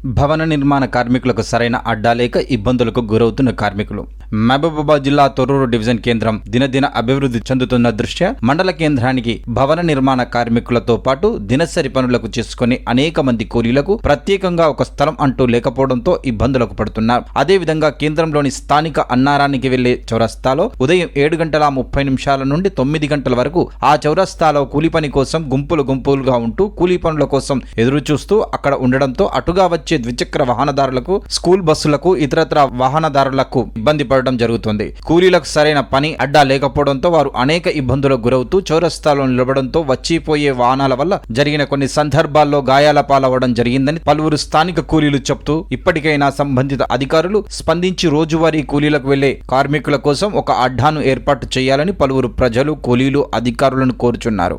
భవన నిర్మాణ కార్మికులకు సరైన అడ్డా లేక ఇబ్బందులకు గురవుతున్న కార్మికులు. మహబూబాబాద్ జిల్లా తొర్రూరు డివిజన్ కేంద్రం దినదిన అభివృద్ధి చెందుతున్న దృష్ట్యా మండల కేంద్రానికి భవన నిర్మాణ కార్మికులతో పాటు దినసరి పనులకు చేసుకుని అనేక మంది కూలీలకు ప్రత్యేకంగా ఒక స్థలం అంటూ లేకపోవడంతో ఇబ్బందులకు పడుతున్నారు. అదేవిధంగా కేంద్రంలోని స్థానిక అన్నారానికి వెళ్ళే చౌరస్తాలో ఉదయం ఏడు గంటల ముప్పై నిమిషాల నుండి తొమ్మిది గంటల వరకు ఆ చౌరస్తాలో కూలి పని కోసం గుంపులు గుంపులుగా ఉంటూ కూలీ పనుల కోసం ఎదురు చూస్తూ అక్కడ ఉండడంతో అటుగా వచ్చి ద్విచక్ర వాహనదారులకు స్కూల్ బస్సులకు ఇతరత్ర వాహనదారులకు ఇబ్బంది పడడం జరుగుతుంది. కూలీలకు సరైన పని అడ్డా లేకపోవడంతో వారు అనేక ఇబ్బందులకు గురవుతూ చౌరస్తాలో నిలబడంతో వచ్చిపోయే వాహనాల వల్ల జరిగిన కొన్ని సందర్భాల్లో గాయాల పాలవడం జరిగిందని పలువురు స్థానిక కూలీలు చెప్తూ ఇప్పటికైనా సంబంధిత అధికారులు స్పందించి రోజువారీ కూలీలకు వెళ్ళే కార్మికుల కోసం ఒక అడ్డాను ఏర్పాటు చేయాలని పలువురు ప్రజలు కూలీలు అధికారులను కోరుచున్నారు.